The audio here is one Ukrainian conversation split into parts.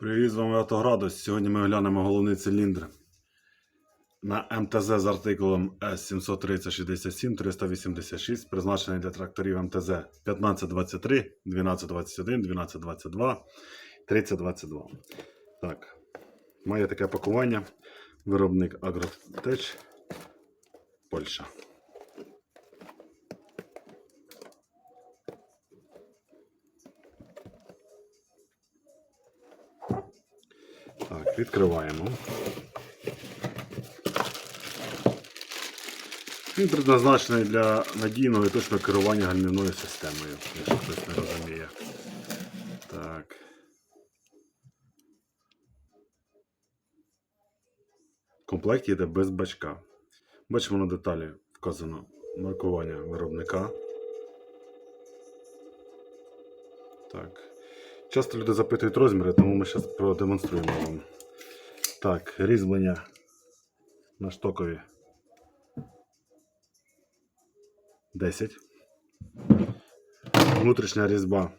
Привіт, з вами Автоградус. Сьогодні ми оглянемо головний циліндр на МТЗ з артикулом S73067 386, призначений для тракторів МТЗ 1523, 1221, 1222, 3022. Так, має таке пакування. Виробник Агротеч, Польща. Так, відкриваємо. Він предназначений для надійного і точного керування гальмівною системою, якщо хтось не розуміє. Так. В комплекті йде без бачка. Бачимо на деталі вказано маркування виробника. Так. Часто люди запитують розміри, тому ми зараз продемонструємо вам. Так, різьблення на штокові 10. Внутрішня різьба.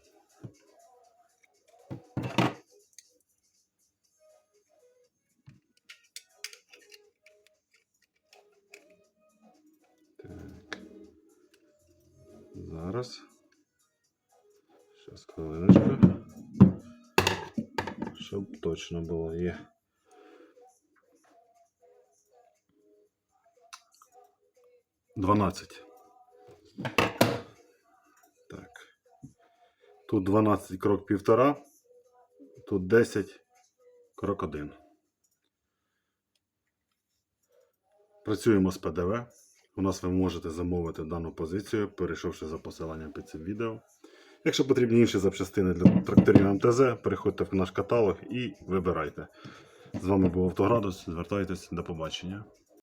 Так. Зараз. Зараз хвилиночку. Щоб точно було є. Дванадцять. Так. Тут 12 крок півтора. Тут 10 крок 1. Працюємо з ПДВ. У нас ви можете замовити дану позицію, перейшовши за посиланням під цим відео. Якщо потрібні інші запчастини для тракторів МТЗ, переходьте в наш каталог і вибирайте. З вами був Автоградус. Звертайтесь, до побачення.